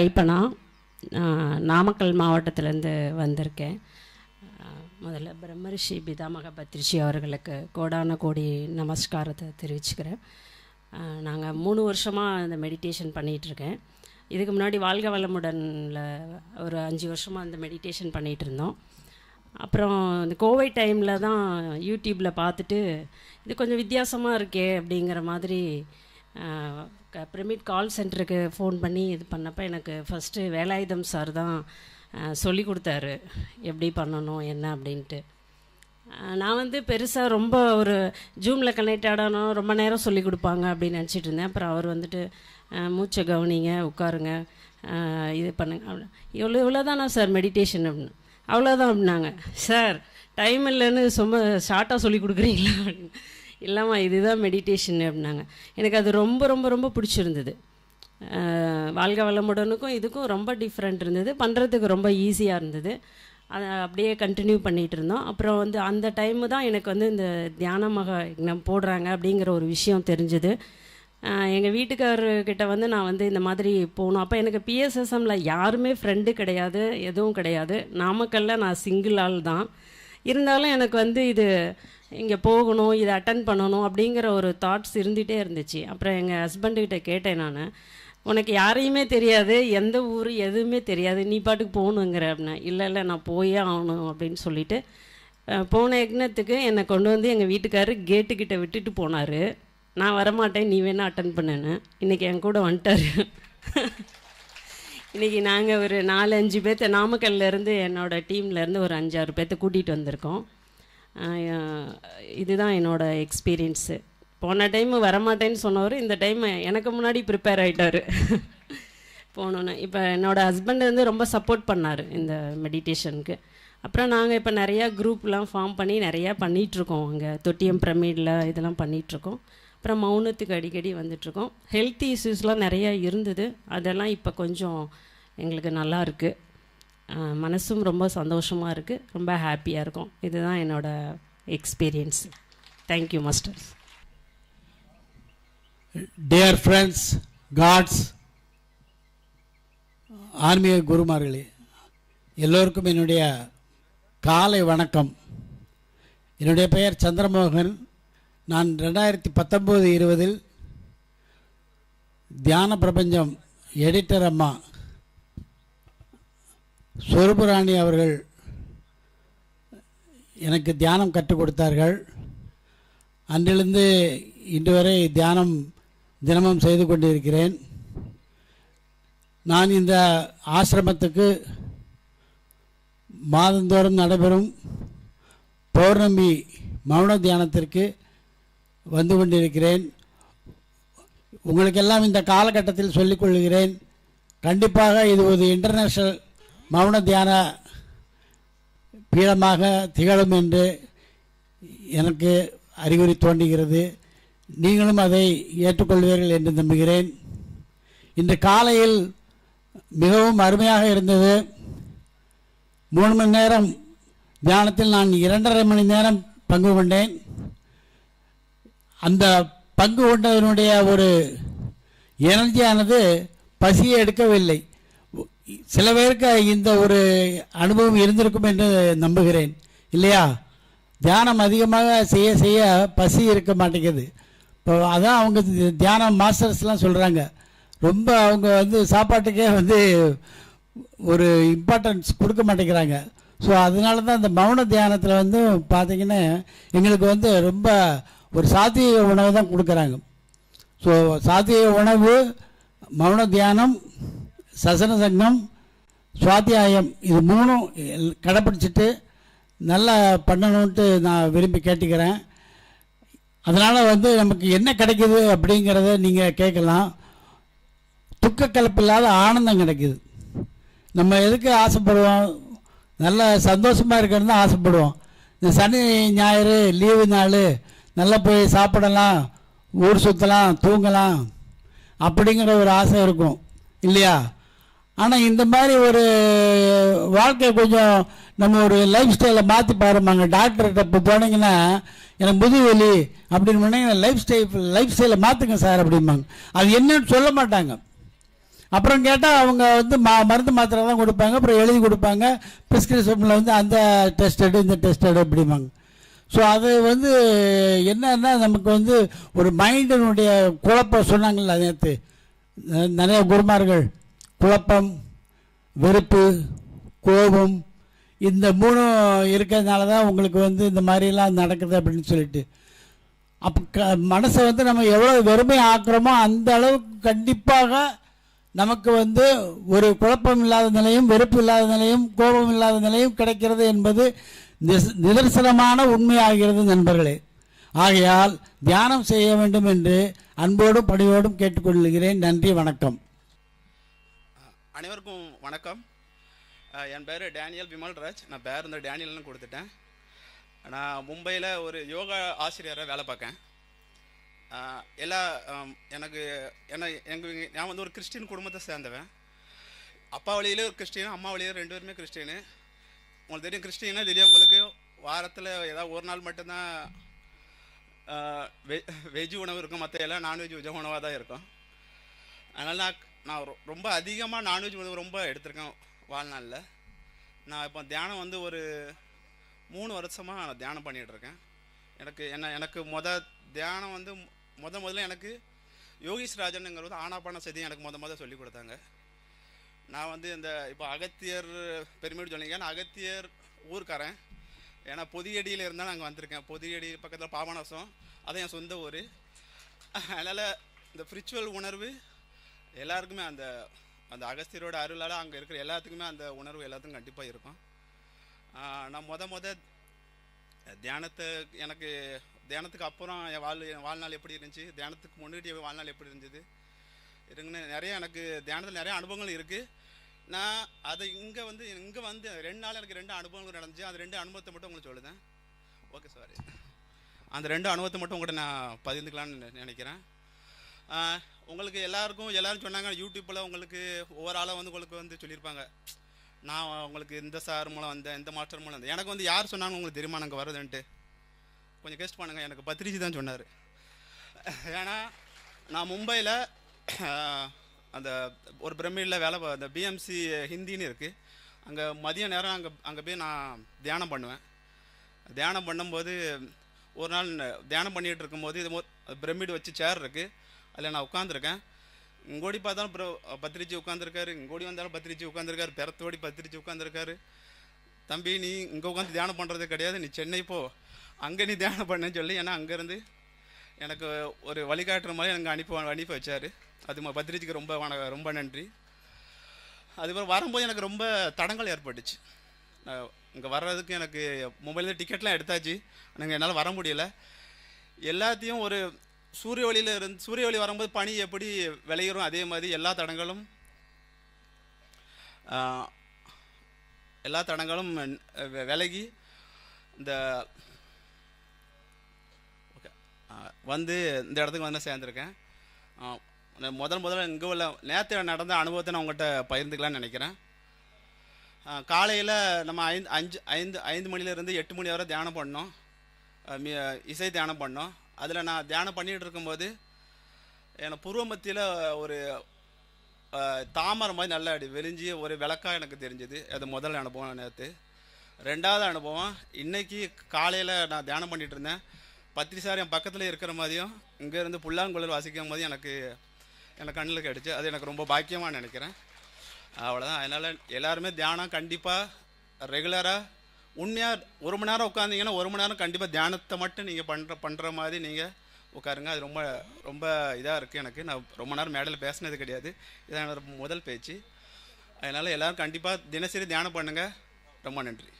கல்பனா நான் நாமக்கல் மாவட்டத்திலேருந்து வந்திருக்கேன். முதல்ல பிரம்மரிஷி பிதாமக பத்ரிஷி அவர்களுக்கு கோடான கோடி நமஸ்காரத்தை தெரிவிச்சுக்கிறேன். நாங்கள் மூணு வருஷமாக இந்த மெடிடேஷன் பண்ணிகிட்ருக்கேன் இதுக்கு முன்னாடி வாழ்க வளமுடனில் ஒரு அஞ்சு வருஷமாக இந்த மெடிடேஷன் பண்ணிகிட்டு இருந்தோம் அப்புறம் இந்த கோவிட் டைமில் தான் யூடியூப்பில் பார்த்துட்டு இது கொஞ்சம் வித்தியாசமாக இருக்கே அப்படிங்கிற மாதிரி பிரமிட் கால் சென்டருக்கு ஃபோன் பண்ணி இது பண்ணப்போ எனக்கு ஃபஸ்ட்டு வேலாயுதம் சார் தான் சொல்லி கொடுத்தாரு. எப்படி பண்ணணும் என்ன அப்படின்ட்டு. நான் வந்து பெருசாக ரொம்ப ஒரு ஜூமில் கனெக்ட் ஆடணும் ரொம்ப நேரம் சொல்லி கொடுப்பாங்க அப்படின்னு நினச்சிட்டு இருந்தேன். அப்புறம் அவர் வந்துட்டு மூச்சை கவனிங்க உட்காருங்க இது பண்ணுங்க. அப்படி இவ்வளோ இவ்வளோதானா சார் மெடிடேஷன் அப்படின்னு. அவ்வளோதான் அப்படின்னாங்க. சார் டைம் இல்லைன்னு சும்மா ஷார்ட்டாக சொல்லி கொடுக்குறீங்களா அப்படின்னு. இல்லைம்மா இதுதான் மெடிடேஷன் அப்படின்னாங்க. எனக்கு அது ரொம்ப ரொம்ப ரொம்ப பிடிச்சிருந்தது. வாழ்க வளமுடனுக்கும் இதுக்கும் ரொம்ப டிஃப்ரெண்ட் இருந்தது. பண்ணுறதுக்கு ரொம்ப ஈஸியாக இருந்தது. அதை அப்படியே கண்டினியூ பண்ணிகிட்டு இருந்தோம். அப்புறம் வந்து அந்த டைமு தான் எனக்கு வந்து இந்த தியானமாக யக்ஞம் போடுறாங்க அப்படிங்கிற ஒரு விஷயம் தெரிஞ்சுது. எங்கள் வீட்டுக்காரர்கிட்ட வந்து நான் வந்து இந்த மாதிரி போகணும். அப்போ எனக்கு பிஎஸ்எஸ்எம்மில் யாருமே ஃப்ரெண்டு கிடையாது எதுவும் கிடையாது. நாமக்கல்ல நான் சிங்கிள் ஆள் தான் இருந்தாலும் எனக்கு வந்து இது இங்கே போகணும் இதை அட்டன் பண்ணணும் அப்படிங்கிற ஒரு தாட்ஸ் இருந்துகிட்டே இருந்துச்சு. அப்புறம் எங்கள் ஹஸ்பண்டுக்கிட்ட கேட்டேன் நான். உனக்கு யாரையுமே தெரியாது எந்த ஊர் எதுவுமே தெரியாது நீ பாட்டுக்கு போகணுங்கிற அப்படின்னா இல்லை இல்லை நான் போயே ஆகணும் அப்படின்னு சொல்லிட்டு போன யக்னத்துக்கு என்னை கொண்டு வந்து எங்கள் வீட்டுக்காரர் கேட்டுக்கிட்ட விட்டுட்டு போனார். நான் வரமாட்டேன் நீ வேணால் அட்டன் பண்ணுன்னு. இன்றைக்கி என் கூட வந்துட்டார். இன்றைக்கி நாங்கள் ஒரு நாலு அஞ்சு பேர்த்த நாமக்கல்லேருந்து என்னோடய டீம்லேருந்து ஒரு அஞ்சாறு பேர்த்த கூட்டிகிட்டு வந்திருக்கோம். இதுதான் என்னோடய எக்ஸ்பீரியன்ஸு போன டைம் வரமாட்டேன்னு சொன்னவர் இந்த டைம் எனக்கு முன்னாடி ப்ரிப்பேர் ஆகிட்டார் போகணுன்னு இப்போ என்னோடய ஹஸ்பண்ட் வந்து ரொம்ப சப்போர்ட் பண்ணார் இந்த மெடிடேஷனுக்கு அப்புறம் நாங்கள் இப்போ நிறையா குரூப்லாம் ஃபார்ம் பண்ணி நிறையா பண்ணிகிட்ருக்கோம் அங்கே தொட்டியம் பிரமிடில் இதெல்லாம் பண்ணிகிட்ருக்கோம் அப்புறம் மௌனத்துக்கு அடிக்கடி வந்துட்ருக்கோம் ஹெல்த் இஷ்யூஸ்லாம் நிறையா இருந்தது. அதெல்லாம் இப்போ கொஞ்சம் எங்களுக்கு நல்லா இருக்குது மனசும் ரொம்ப சந்தோஷமாக இருக்குது ரொம்ப ஹாப்பியாக இருக்கும். இதுதான் என்னோடய experience thank you masters dear friends gods ஆன்மீக குருமார்களே எல்லோருக்கும் என்னுடைய காலை வணக்கம். என்னுடைய பெயர் சந்திரமோகன். நான் ரெண்டாயிரத்தி பத்தொம்போது இருபதில் தியான பிரபஞ்சம் எடிட்டர் அம்மா சொருபுராணி அவர்கள் எனக்கு தியானம் கற்றுக் கொடுத்தார்கள். அன்றிலிருந்து இன்று வரை தியானம் தினமும் செய்து கொண்டிருக்கிறேன். நான் இந்த ஆசிரமத்துக்கு மாதந்தோறும் நடைபெறும் பௌர்ணமி மௌன தியானத்திற்கு வந்து கொண்டிருக்கிறேன். உங்களுக்கெல்லாம் இந்த காலகட்டத்தில் சொல்லிக் கொள்கிறேன். கண்டிப்பாக இது ஒரு இன்டர்நேஷ்னல் மௌன தியான பீடமாக திகழும் என்று எனக்கு அறிகுறி தோன்றுகிறது. நீங்களும் அதை ஏற்றுக்கொள்வீர்கள் என்று நம்புகிறேன். இன்று காலையில் மிகவும் அருமையாக இருந்தது. மூணு மணி நேரம் தியானத்தில் நான் இரண்டரை மணி நேரம் பங்கு கொண்டேன். அந்த பங்கு கொண்டதனுடைய ஒரு எனர்ஜியானது பசியை எடுக்கவில்லை. சில பேருக்கு இந்த ஒரு அனுபவம் இருந்திருக்கும் என்று நம்புகிறேன். இல்லையா? தியானம் அதிகமாக செய்ய செய்ய பசி இருக்க மாட்டேங்குது. இப்போ அதான் அவங்க தியானம் மாஸ்டர்ஸ்லாம் சொல்கிறாங்க ரொம்ப அவங்க வந்து சாப்பாட்டுக்கே வந்து ஒரு இம்பார்ட்டன்ஸ் கொடுக்க மாட்டேங்கிறாங்க. ஸோ அதனால தான் இந்த மௌன தியானத்தில் வந்து பார்த்திங்கன்னா எங்களுக்கு வந்து ரொம்ப ஒரு சாத்திய உணவு தான் கொடுக்குறாங்க. ஸோ சாத்திய உணவு மௌன தியானம் சசன சங்கம் சுவாத்தியாயம் இது மூணும் கடைப்பிடிச்சிட்டு நல்லா பண்ணணுன்ட்டு நான் விரும்பி கேட்டுக்கிறேன். அதனால் வந்து நமக்கு என்ன கிடைக்குது அப்படிங்கிறத நீங்கள் கேட்கலாம். துக்க கலப்பில்லாத ஆனந்தம் கிடைக்குது. நம்ம எதுக்கு ஆசைப்படுவோம்? நல்ல சந்தோஷமாக இருக்கிறது தான் ஆசைப்படுவோம். இந்த சனி ஞாயிறு லீவு நாள் நல்லா போய் சாப்பிடலாம் ஊர் சுற்றலாம் தூங்கலாம் அப்படிங்கிற ஒரு ஆசை இருக்கும். இல்லையா? ஆனால் இந்த மாதிரி ஒரு வாழ்க்கை கொஞ்சம் நம்ம ஒரு லைஃப் ஸ்டைலை மாற்றி பாருமாங்க டாக்டர்கிட்ட இப்போ போனீங்கன்னா எனக்கு முதுவலி அப்படின்னு சொன்னீங்கன்னா லைஃப் ஸ்டைல் லைஃப் ஸ்டைலை மாற்றுங்க சார் அப்படிம்பாங்க. அது என்னன்னு சொல்ல மாட்டாங்க. அப்புறம் கேட்டால் அவங்க வந்து மா மருந்து மாத்திரை தான் கொடுப்பாங்க அப்புறம் எழுதி கொடுப்பாங்க. ப்ரிஸ்கிரிப்ஷனில் வந்து அந்த டெஸ்ட் எடு இந்த டெஸ்ட் எடு அப்படிம்பாங்க. ஸோ அது வந்து என்னன்னா நமக்கு வந்து ஒரு மைண்டினுடைய குழப்பம் சொன்னாங்கல்ல நேற்று நிறைய குருமார்கள் குழப்பம் வெறுப்பு கோபம் இந்த மூணும் இருக்கிறதுனால தான் உங்களுக்கு வந்து இந்த மாதிரிலாம் நடக்குது அப்படின்னு சொல்லிட்டு. அப்போ க மனசை வந்து நம்ம எவ்வளோ வெறுமை ஆக்குறோமோ அந்த அளவுக்கு கண்டிப்பாக நமக்கு வந்து ஒரு குழப்பம் இல்லாத நிலையும் வெறுப்பு இல்லாத நிலையும் கோபம் இல்லாத நிலையும் கிடைக்கிறது என்பது நிதர்சனமான உண்மையாகிறது நண்பர்களே. ஆகையால் தியானம் செய்ய வேண்டும் என்று அன்போடும் பணிவோடும் கேட்டுக்கொள்கிறேன். நன்றி வணக்கம். அனைவருக்கும் வணக்கம். என் பேர் டேனியல் விமல்ராஜ். நான் பேர் இந்த டேனியல்னு கொடுத்துட்டேன். நான் மும்பையில் ஒரு யோகா ஆசிரியராக வேலை பார்க்கேன் எல்லா எனக்கு என்ன எங்கள் நான் வந்து ஒரு கிறிஸ்டின் குடும்பத்தை சேர்ந்தவன். அப்பா வழியிலே ஒரு கிறிஸ்டின் அம்மா வழியிலே ரெண்டு பேருமே கிறிஸ்டின். உங்களுக்கு தெரியும் கிறிஸ்டின்னா தெரியும் உங்களுக்கு. வாரத்தில் ஏதாவது ஒரு நாள் மட்டும்தான் வெ வெஜ் உணவு இருக்கும். மற்ற எல்லாம் நான்வெஜ் உணவாக தான் இருக்கும். அதனால் நான் நான் ரொ- ரொம்ப அதிகமாக நான்வெஜ் உணவு ரொம்ப எடுத்திருக்கேன் வாழ்நாளில். நான் இப்போ தியானம் வந்து ஒரு மூணு வருஷமாக நான் தியானம் பண்ணிகிட்ருக்கேன் எனக்கு என்ன எனக்கு மொத தியானம் வந்து மு- முத முதல்ல எனக்கு யோகீஷ் ராஜனுங்கிறது ஆனாபான செய்தி எனக்கு முத முத சொல்லி கொடுத்தாங்க. நான் வந்து இந்த இப்போ அகத்தியர் பெருமையோடு சொன்னீங்க நான் அகத்தியர் ஊர்க்காரன். ஏன்னா பொதியடியில் இருந்தால் நாங்கள் வந்திருக்கேன். பொதியடி பக்கத்தில் பாபநாசம். அது என் சொந்த ஊர். அதனால் இந்த ஸ்பிரிச்சுவல் உணர்வு எல்லாருக்குமே அந்த அந்த அகஸ்தியரோட அருளால் அங்கே இருக்கிற எல்லாத்துக்குமே அந்த உணர்வு எல்லாத்துக்கும் கண்டிப்பாக இருக்கும். நான் மொத மொத தியானத்தை எனக்கு தியானத்துக்கு அப்புறம் என் வாழ் என் வாழ்நாள் எப்படி இருந்துச்சு? தியானத்துக்கு முன்னாடி என் வாழ்நாள் எப்படி இருந்தது? இருக்குன்னு நிறைய எனக்கு தியானத்தில் நிறைய அனுபவங்கள் இருக்குது நான் அதை இங்கே வந்து இங்கே வந்து ரெண்டு நாள் எனக்கு ரெண்டு அனுபவங்கள் நடந்துச்சு. அந்த ரெண்டு அனுபவத்தை மட்டும் உங்களுக்கு சொல்லுதேன். ஓகே சாரி அந்த ரெண்டு அனுபவத்தை மட்டும் உங்கள்கிட்ட நான் பகிர்ந்துக்கலாம்னு நினைக்கிறேன். உங்களுக்கு எல்லாருக்கும் எல்லோரும் சொன்னாங்க யூடியூப்பில் உங்களுக்கு ஒவ்வொரு ஆளாக வந்து உங்களுக்கு வந்து சொல்லியிருப்பாங்க. நான் உங்களுக்கு இந்த சார் மூலம் வந்தேன் இந்த மாஸ்டர் மூலம் வந்தேன். எனக்கு வந்து யார் சொன்னாங்க உங்களுக்கு தெரியுமா? நாங்கள் வருதுன்ட்டு கொஞ்சம் கெஸ்ட் பண்ணுங்கள் எனக்கு பத்திரிஜி தான் சொன்னார். ஏன்னா நான் மும்பையில் அந்த ஒரு பிரமிடில் வேலை அந்த பிஎம்சி ஹிந்தின்னு இருக்குது அங்கே மதிய நேரம் அங்கே அங்கே போய் நான் தியானம் பண்ணுவேன். தியானம் பண்ணும்போது ஒரு நாள் தியானம் பண்ணிகிட்டு இருக்கும்போது இது பிரமிடு வச்சு சேர் இருக்குது அதில் நான் உட்காந்துருக்கேன் இங்கோடி பார்த்தாலும் ப்ரோ பத்திரிச்சி உட்காந்துருக்காரு இங்கோடி வந்தாலும் பத்திரிச்சி உட்காந்துருக்காரு பெறத்தோடி பத்திரிச்சி உட்காந்துருக்காரு தம்பி நீ இங்கே உட்காந்து தியானம் பண்ணுறது கிடையாது. நீ சென்னை போ. அங்கே நீ தியானம் பண்ணுன்னு சொல்லி ஏன்னா அங்கேருந்து எனக்கு ஒரு வழிகாட்டுற மாதிரி எனக்கு அனுப்பி அனுப்பி வச்சார். அது ம- ரொம்ப வண- ரொம்ப நன்றி. அதுக்கப்புறம் வரும்போது எனக்கு ரொம்ப தடங்கள் ஏற்பட்டுச்சு. இங்கே வர்றதுக்கு எனக்கு மொபைலில் டிக்கெட்லாம் எடுத்தாச்சு. எனக்கு என்னால் வர முடியல. எல்லாத்தையும் ஒரு சூரிய ஒளியில் இருந்து சூரிய ஒளி வரும்போது பனி எப்படி விளையிறோம் அதே மாதிரி எல்லா தடங்களும் எல்லா தடங்களும் விலகி இந்த ஓகே வந்து இந்த இடத்துக்கு வந்து சேர்ந்துருக்கேன். முதல் முதல்ல இங்கே உள்ள நேற்று நடந்த அனுபவத்தை நான் உங்கள்கிட்ட பகிர்ந்துக்கலாம்னு நினைக்கிறேன். காலையில் நம்ம ஐந்து அஞ்சு ஐந்து ஐந்து மணிலேருந்து எட்டு மணி வரை தியானம் பண்ணோம். இசை தியானம் பண்ணோம். அதில் நான் தியானம் பண்ணிகிட்டு இருக்கும்போது எனக்கு பூர்வ மத்தியில் ஒரு தாமரை மாதிரி நல்லா அடி வெறிஞ்சி ஒரு விளக்கா எனக்கு தெரிஞ்சுது. அது முதல் அனுபவம் நேற்று ரெண்டாவது அனுபவம் இன்னைக்கு காலையில் நான் தியானம் பண்ணிகிட்ருந்தேன் இருந்தேன். பத்திரி சார் என் பக்கத்தில் இருக்கிற மாதிரியும் இங்கேருந்து புல்லாங்குழல் வாசிக்கும் போது எனக்கு எனக்கு கண்ணில் கிடச்சி அது எனக்கு ரொம்ப பாக்கியமாக நினைக்கிறேன். அவ்வளோதான் அதனால் எல்லாருமே தியானம் கண்டிப்பாக ரெகுலராக உண்மையாக ஒரு மணி நேரம் உட்காந்தீங்கன்னா ஒரு மணி நேரம் கண்டிப்பாக தியானத்தை மட்டும் நீங்கள் பண்ணுற பண்ணுற மாதிரி நீங்கள் உட்காருங்க. அது ரொம்ப ரொம்ப இதாக இருக்குது எனக்கு. நான் ரொம்ப நேரம் மேடையில் பேசினது கிடையாது. இதான் என்னோட முதல் பேச்சு. அதனால் எல்லோரும் கண்டிப்பாக தினசரி தியானம் பண்ணுங்கள் ரொம்ப நன்றி.